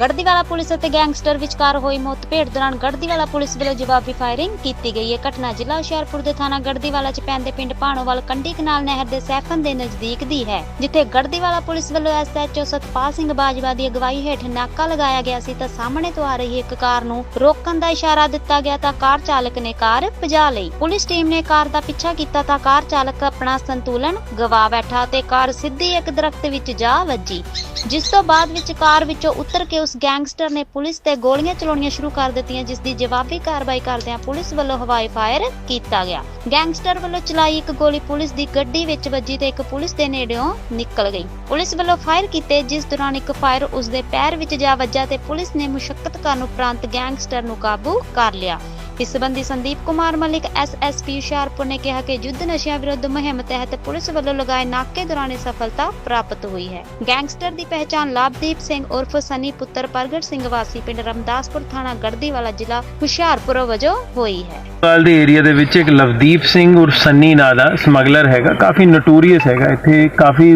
lugar de Garhdiwala police ਅਤੇ gangster ਵਿਚਕਾਰ ਹੋਈ ਮੁੱਠਭੇੜ ਦੌਰਾਨ ਗੜਦੀਵਾਲਾ ਪੁਲਿਸ ਵੱਲੋਂ ਜਵਾਬੀ ਫਾਇਰਿੰਗ ਕੀਤੀ ਗਈ ਹੈ। ਘਟਨਾ ਜ਼ਿਲ੍ਹਾ ਹੁਸ਼ਿਆਰਪੁਰ ਦੇ ਥਾਣਾ ਗੜਦੀਵਾਲਾ ਚ ਪੈਂਦੇ ਪਿੰਡ ਭਾਣੋਵਾਲ ਕੰਢੀ ਕਨਾਲ ਨਹਿਰ ਦੇ ਸੈਫਨ ਦੇ ਨਜ਼ਦੀਕ ਦੀ ਹੈ, ਜਿੱਥੇ ਗੜਦੀਵਾਲਾ ਪੁਲਿਸ ਵੱਲੋਂ ਐਸਐਚਓ ਸਤਪਾਲ ਸਿੰਘ ਬਾਜਵਾ ਦੀ ਅਗਵਾਈ ਹੇਠ ਨਾਕਾ ਲਗਾਇਆ ਗਿਆ ਸੀ ਤਾਂ ਸਾਹਮਣੇ ਤੋਂ ਆ ਰਹੀ ਇੱਕ ਕਾਰ ਨੂੰ ਰੋਕਣ ਦਾ ਇਸ਼ਾਰਾ ਦਿੱਤਾ ਗਿਆ ਤਾਂ ਕਾਰ ਚਾਲਕ ਨੇ ਕਾਰ ਭਜਾ ਲਈ। ਪੁਲਿਸ ਟੀਮ ਨੇ ਕਾਰ ਦਾ ਪਿੱਛਾ ਕੀਤਾ ਤਾਂ ਕਾਰ ਚਾਲਕ ਆਪਣਾ ਸੰਤੁਲਨ ਗਵਾ ਬੈਠਾ ਤੇ ਕਾਰ ਸਿੱਧੀ ਇੱਕ ਦਰਖਤ ਵਿੱਚ ਜਾ ਵੱਜੀ, ਜਿਸ ਤੋਂ ਬਾਅਦ ਵਿੱਚ ਕਾਰ ਵਿੱਚੋਂ ਉਤਰ ਕੇ ਉਸ ਗੈਂਗਸਟਰ ਨੇ ਪੁਲਿਸ ਤੇ ਗੋਲੀਆਂ ਚਲਾਉਣੀਆਂ ਸ਼ੁਰੂ ਕਰ ਦਿੱਤੀਆਂ, ਜਿਸ ਦੀ ਜਵਾਬੀ ਕਾਰਵਾਈ ਕਰਦਿਆਂ ਪੁਲਿਸ ਵੱਲੋਂ ਹਵਾਈ ਫਾਇਰ ਕੀਤਾ ਗਿਆ। ਗੈਂਗਸਟਰ ਵੱਲੋਂ ਚਲਾਈ ਇੱਕ ਗੋਲੀ ਪੁਲਿਸ ਦੀ ਗੱਡੀ ਵਿੱਚ ਵੱਜੀ ਤੇ ਇੱਕ ਪੁਲਿਸ ਦੇ ਨੇੜਿਓਂ ਨਿਕਲ ਗਈ। ਪੁਲਿਸ ਵੱਲੋਂ ਫਾਇਰ ਕੀਤੇ, ਜਿਸ ਦੌਰਾਨ ਇੱਕ ਫਾਇਰ ਉਸ ਦੇ ਪੈਰ ਵਿੱਚ ਜਾ ਵੱਜਾ ਤੇ ਪੁਲਿਸ ਨੇ ਮੁਸ਼ੱਕਤ ਕਰਨ ਉਪਰੰਤ ਗੈਂਗਸਟਰ ਨੂੰ ਕਾਬੂ ਕਰ ਲਿਆ। ਇਸ ਸੰਬੰਧੀ ਸੰਦੀਪ ਕੁਮਾਰ ਮਲਿਕ ਐਸਐਸਪੀ ਹੁਸ਼ਿਆਰਪੁਰ ਨੇ ਕਿਹਾ ਕਿ ਯੁੱਧ ਨਸ਼ਿਆਂ ਵਿਰੁੱਧ ਮੁਹਿੰਮ ਤਹਿਤ ਪੁਲਿਸ ਵੱਲੋਂ ਲਗਾਏ ਨਾਕੇ ਦੌਰਾਨ ਸਫਲਤਾ ਪ੍ਰਾਪਤ ਹੋਈ ਹੈ। ਗੈਂਗਸਟਰ ਦੀ ਪਹਿਚਾਣ ਲਾਭਦੀਪ ਸਿੰਘ ਉਰਫ ਸਨੀ ਪੁੱਤਰ ਪ੍ਰਗਟ ਸਿੰਘ ਵਾਸੀ, ਪਿੰਡ ਰਮਦਾਸਪੁਰ ਥਾਣਾ ਗੜਦੀਵਾਲਾ, ਜ਼ਿਲ੍ਹਾ ਹੁਸ਼ਿਆਰਪੁਰ ਵਜੋਂ ਹੋਈ ਹੈ। ਵਾਲ ਦੇ ਏਰੀਆ ਦੇ ਵਿੱਚ ਇੱਕ ਲਵਦੀਪ ਸਿੰਘ ਉਰ ਸੰਨੀ ਨਾਂ ਦਾ ਸਮਗਲਰ ਹੈਗਾ, ਕਾਫੀ ਨੋਟੋਰੀਅਸ ਹੈਗਾ, ਇੱਥੇ ਕਾਫੀ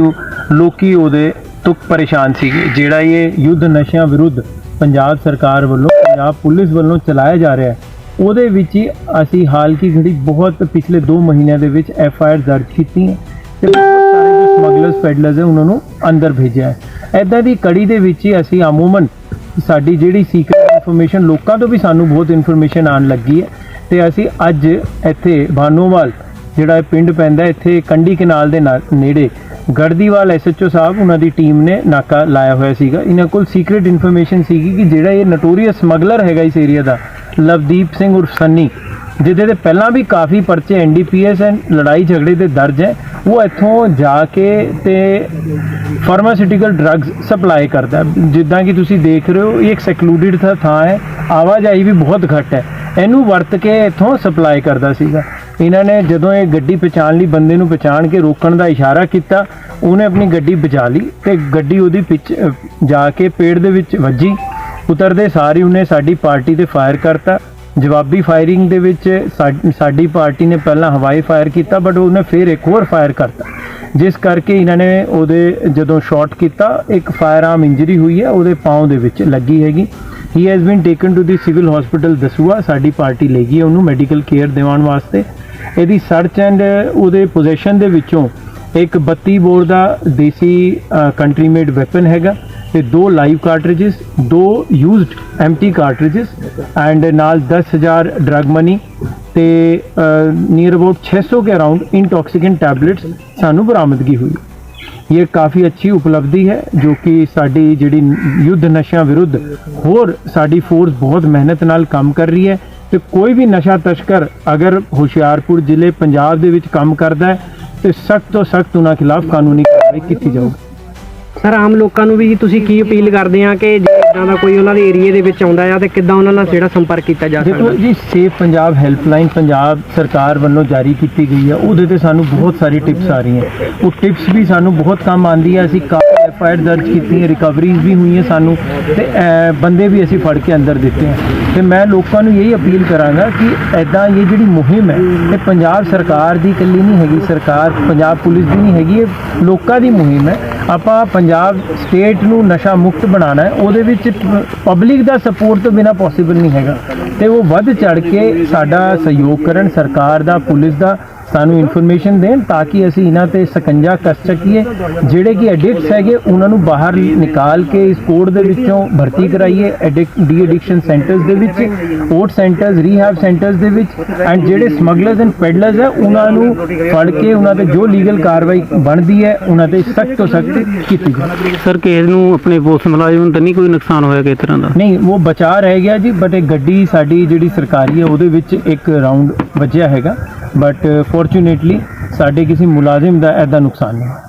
ਲੋਕੀ ਉਹਦੇ ਤੋਂ ਪਰੇਸ਼ਾਨ ਸੀਗੇ, ਜਿਹੜਾ ਇਹ ਯੁੱਧ ਨਸ਼ਿਆਂ ਵਿਰੁੱਧ ਪੰਜਾਬ ਸਰਕਾਰ ਵੱਲੋਂ, ਪੰਜਾਬ ਪੁਲਿਸ ਵੱਲੋਂ ਚਲਾਇਆ ਜਾ ਰਿਹਾ ਹੈ। ਉਹਦੇ ਵਿੱਚ ਹੀ ਅਸੀਂ ਹਾਲ ਕੀ ਘੜੀ ਬਹੁਤ ਪਿਛਲੇ 2 ਮਹੀਨਿਆਂ ਦੇ ਵਿੱਚ ਐਫ ਆਈ ਆਰ ਦਰਜ ਕੀਤੀ ਹੈ ਤੇ ਬਹੁਤ ਸਾਰੇ ਜੋ ਸਮਗਲਰਸ, ਪੈਡਲਰਸ ਹੈ, ਉਹਨਾਂ ਨੂੰ ਅੰਦਰ ਭੇਜਿਆ ਹੈ। ਐਦਾਂ ਦੀ ਕੜੀ ਦੇ ਵਿੱਚ ਹੀ ਅਸੀਂ ਅਮੂਮਨ ਸਾਡੀ ਜਿਹੜੀ ਸੀਕ੍ਰੀਟ ਇਨਫੋਰਮੇਸ਼ਨ ਲੋਕਾਂ ਤੋਂ ਵੀ ਸਾਨੂੰ ਬਹੁਤ ਇਨਫੋਰਮੇਸ਼ਨ ਆਉਣ ਲੱਗੀ ਹੈ ਤੇ ਅਸੀਂ ਅੱਜ ਇੱਥੇ ਭਾਨੂਵਾਲ ਜਿਹੜਾ ਪਿੰਡ ਪੈਂਦਾ ਇੱਥੇ ਕੰਡੀ ਕਨਾਲ ਦੇ ਨਾ- ਨੇੜੇ ਗੜਦੀਵਾਲ ਐਸਐਚਓ ਸਾਹਿਬ, ਉਹਨਾਂ ਦੀ ਟੀਮ ਨੇ ਨਾਕਾ ਲਾਇਆ ਹੋਇਆ ਸੀਗਾ। ਇਹਨਾਂ ਕੋਲ ਸੀਕ੍ਰੀਟ ਇਨਫੋਰਮੇਸ਼ਨ ਸੀਗੀ ਕਿ ਜਿਹੜਾ ਇਹ ਨਟੋਰੀਅਸ ਸਮਗਲਰ ਹੈਗਾ ਇਸ ਏਰੀਆ ਦਾ ਲਵਦੀਪ ਸਿੰਘ ਉਰਫ ਸੰਨੀ, ਜਿਹਦੇ ਤੇ ਪਹਿਲਾਂ ਵੀ ਕਾਫੀ ਪਰਚੇ ਐਨਡੀਪੀਐਸ ਐਂਡ ਲੜਾਈ ਝਗੜੇ ਦੇ ਦਰਜ ਹੈ ਉਹ ਇੱਥੋਂ ਜਾ ਕੇ ਤੇ ਫਾਰਮਾਸਿਊਟੀਕਲ ਡਰੱਗਸ ਸਪਲਾਈ ਕਰਦਾ ਜਿੱਦਾਂ ਕਿ ਤੁਸੀਂ ਦੇਖ ਰਹੇ ਹੋ, ਇਹ ਇੱਕ ਸੈਕਲੂਡਡ ਥਾਂ ਹੈ ਆਵਾਜਾਈ ਵੀ ਬਹੁਤ ਘੱਟ ਹੈ ਇਹਨੂੰ ਵਰਤ ਕੇ ਇੱਥੋਂ ਸਪਲਾਈ ਕਰਦਾ ਸੀਗਾ। ਇਹਨਾਂ ਨੇ ਜਦੋਂ ਇਹ ਗੱਡੀ ਪਛਾਣ ਲਈ, ਬੰਦੇ ਨੂੰ ਪਛਾਣ ਕੇ ਰੋਕਣ ਦਾ ਇਸ਼ਾਰਾ ਕੀਤਾ, ਉਹਨੇ ਆਪਣੀ ਗੱਡੀ ਬਚਾ ਲਈ ਤੇ ਗੱਡੀ ਉਹਦੀ ਪਿੱਛ ਜਾ ਕੇ ਪੇੜ ਦੇ ਵਿੱਚ ਵੱਜੀ। ਉਤਰਦੇ ਸਾਰ ਹੀ ਉਹਨੇ ਸਾਡੀ ਪਾਰਟੀ ਤੇ ਫਾਇਰ ਕਰਤਾ। ਜਵਾਬੀ ਫਾਇਰਿੰਗ ਦੇ ਵਿੱਚ ਸਾਡੀ ਪਾਰਟੀ ਨੇ ਪਹਿਲਾਂ ਹਵਾਈ ਫਾਇਰ ਕੀਤਾ ਬਟ ਉਹਨੇ ਫਿਰ ਇੱਕ ਹੋਰ ਫਾਇਰ ਕਰਤਾ। ਜਿਸ ਕਰਕੇ ਇਹਨਾਂ ਨੇ ਉਹਦੇ ਜਦੋਂ ਸ਼ਾਟ ਕੀਤਾ, ਇੱਕ ਫਾਇਰ ਆਰਮ ਇੰਜਰੀ ਹੋਈ ਹੈ, ਉਹਦੇ ਪਾਉ ਦੇ ਵਿੱਚ ਲੱਗੀ ਹੈਗੀ। He has been taken to the civil hospital Dasuya ਸਾਡੀ ਪਾਰਟੀ ਲੈ ਗਈ ਉਹਨੂੰ ਮੈਡੀਕਲ ਕੇਅਰ ਦਿਵਾਉਣ ਵਾਸਤੇ। ਇਹਦੀ ਸਰਚ ਐਂਡ ਉਹਦੇ ਪੋਜੀਸ਼ਨ ਦੇ ਵਿੱਚੋਂ ਇੱਕ 32 ਬੋਰ ਦਾ ਦੇਸੀ ਕੰਟਰੀ ਮੇਡ ਵੈਪਨ ਹੈਗਾ। ਤੇ ਦੋ ਲਾਈਵ ਕਾਰਟ੍ਰਿਜਸ ਦੋ ਯੂਜ਼ਡ ਐਮਟੀ ਕਾਰਟ੍ਰਿਜਸ ਐਂਡ ਨਾਲ 10000 ਡਰਗ ਮਨੀ ਤੇ ਨੀਅਰ ਅਬਾਊਟ 600 ਕੇ ਅਰਾਊਂਡ ਇੰਟੌਕਸੀਕੈਂਟ ਟੈਬਲੇਟਸ ਸਾਨੂੰ ਬਰਾਮਦਗੀ ਹੋਈ। ਇਹ ਕਾਫੀ ਅੱਛੀ ਉਪਲਬਧੀ ਹੈ ਜੋ ਕਿ ਸਾਡੀ ਜਿਹੜੀ ਯੁੱਧ ਨਸ਼ਿਆਂ ਵਿਰੁੱਧ ਹੋਰ ਸਾਡੀ ਫੋਰਸ ਬਹੁਤ ਮਿਹਨਤ ਨਾਲ ਕੰਮ ਕਰ ਰਹੀ ਹੈ ਤੇ ਕੋਈ ਵੀ ਨਸ਼ਾ ਤਸਕਰ ਅਗਰ ਹੁਸ਼ਿਆਰਪੁਰ ਜ਼ਿਲ੍ਹੇ ਪੰਜਾਬ ਦੇ ਵਿੱਚ ਕੰਮ ਕਰਦਾ ਹੈ, ਤੇ ਸਖਤ ਤੋਂ ਸਖਤ ਉਹਨਾਂ ਖਿਲਾਫ ਕਾਨੂੰਨੀ ਕਾਰਵਾਈ ਕੀਤੀ ਜਾਊਗੀ। ਸਰ ਆਮ ਲੋਕਾਂ ਨੂੰ ਵੀ ਤੁਸੀਂ ਕੀ ਅਪੀਲ ਕਰਦੇ ਆ ਕਿ ਜੇ ਇਦਾਂ ਦਾ ਕੋਈ ਉਹਨਾਂ ਦੇ ਏਰੀਏ ਦੇ ਵਿੱਚ ਆਉਂਦਾ ਆ ਤੇ ਕਿੱਦਾਂ ਉਹਨਾਂ ਨਾਲ ਜਿਹੜਾ ਸੰਪਰਕ ਕੀਤਾ ਜਾ ਦੇਖੋ ਜੀ ਸੇਫ ਪੰਜਾਬ ਹੈਲਪਲਾਈਨ ਪੰਜਾਬ ਸਰਕਾਰ ਵੱਲੋਂ ਜਾਰੀ ਕੀਤੀ ਗਈ ਹੈ ਉਹਦੇ ਤੇ ਸਾਨੂੰ ਬਹੁਤ ਸਾਰੀ ਟਿਪਸ ਆ ਰਹੀਆਂ। ਉਹ ਟਿਪਸ ਵੀ ਸਾਨੂੰ ਬਹੁਤ ਕੰਮ ਆਉਂਦੀ ਹੈ ਅਸੀਂ ਕਾਫੀ ਐਫ ਆਈ ਆਰ ਦਰਜ ਕੀਤੀਆਂ ਰਿਕਵਰੀਜ਼ ਵੀ ਹੋਈਆਂ ਸਾਨੂੰ ਤੇ ਅਹ, ਬੰਦੇ ਵੀ ਅਸੀਂ ਫੜ ਕੇ ਅੰਦਰ ਦਿੱਤੇ ਹੈ ਤੇ ਮੈਂ ਲੋਕਾਂ ਨੂੰ ਇਹੀ ਅਪੀਲ ਕਰਾਂਗਾ ਕਿ ਐਦਾਂ ਇਹ ਜਿਹੜੀ ਮੁਹਿੰਮ ਹੈ, ਇਹ ਪੰਜਾਬ ਸਰਕਾਰ ਦੀ ਇਕੱਲੀ ਨਹੀਂ ਹੈਗੀ, ਸਰਕਾਰ ਪੰਜਾਬ ਪੁਲਿਸ ਦੀ ਨਹੀਂ ਹੈਗੀ, ਇਹ ਲੋਕਾਂ ਦੀ ਮੁਹਿੰਮ ਹੈ। ਆਪਾਂ ਪੰਜਾਬ ਸਟੇਟ ਨੂੰ ਨਸ਼ਾ ਮੁਕਤ ਬਣਾਉਣਾ ਹੈ, ਉਹਦੇ ਵਿੱਚ ਪਬਲਿਕ ਦਾ ਸਪੋਰਟ ਤੋਂ ਬਿਨਾ ਪੋਸੀਬਲ ਨਹੀਂ ਹੈਗਾ। ਤੇ ਉਹ ਵੱਧ ਚੜ ਕੇ ਸਾਡਾ ਸਹਿਯੋਗ ਕਰਨ, ਸਰਕਾਰ ਦਾ, ਪੁਲਿਸ ਦਾ ਸਾਨੂੰ ਇਨਫੋਰਮੇਸ਼ਨ ਦੇਣ ਤਾਂ ਕਿ ਅਸੀਂ ਇਹਨਾਂ ਤੇ ਸਕੰਜਾ ਕੱਸ ਸਕੀਏ। ਜਿਹੜੇ ਕਿ ਐਡਿਕਟਸ ਹੈਗੇ ਉਹਨਾਂ ਨੂੰ ਬਾਹਰ ਨਿਕਾਲ ਕੇ ਇਸ ਕੋਡ ਦੇ ਵਿੱਚੋਂ ਭਰਤੀ ਕਰਾਈਏ। ਐਡਿਕ ਡੀ ਐਡਿਕਸ਼ਨ ਸੈਂਟਰਸ ਦੇ ਵਿੱਚ ਓਟ ਸੈਂਟਰਸ ਰੀਹੈਬ ਸੈਂਟਰਸ ਦੇ ਵਿੱਚ। ਐਂਡ ਜਿਹੜੇ ਸਮਗਲਰਸ ਐਂਡ ਪੈਡਲਰਸ ਹੈ ਉਹਨਾਂ ਨੂੰ ਫੜ ਕੇ ਉਹਨਾਂ ਤੇ ਜੋ ਲੀਗਲ ਕਾਰਵਾਈ ਬਣਦੀ ਹੈ ਉਹਨਾਂ ਤੇ ਸਖਤ ਤੋਂ ਸਖਤ ਕੀਤੀ ਜਾਵੇ। ਸਰ ਕਿਸੇ ਨੂੰ ਆਪਣੇ ਪੁਲਿਸ ਮੁਲਾਜ਼ਮ ਨੂੰ ਤਾਂ ਨਹੀਂ ਕੋਈ ਨੁਕਸਾਨ ਹੋਇਆ ਕਿਸੇ ਤਰ੍ਹਾਂ ਦਾ? ਨਹੀਂ ਉਹ ਬਚਾ ਰਹਿ ਗਿਆ ਜੀ ਬਟ ਇਹ ਗੱਡੀ ਸਾਡੀ ਜਿਹੜੀ ਸਰਕਾਰੀ ਹੈ ਉਹਦੇ ਵਿੱਚ ਇੱਕ ਰਾਉਂਡ ਵੱਜਿਆ ਹੈਗਾ। ਬਟ ਫੋਰਚੂਨੇਟਲੀ uh, ਸਾਡੇ ਕਿਸੇ ਮੁਲਾਜ਼ਮ ਦਾ ਐਦਾ ਨੁਕਸਾਨ ਨਹੀਂ ਹੋਇਆ।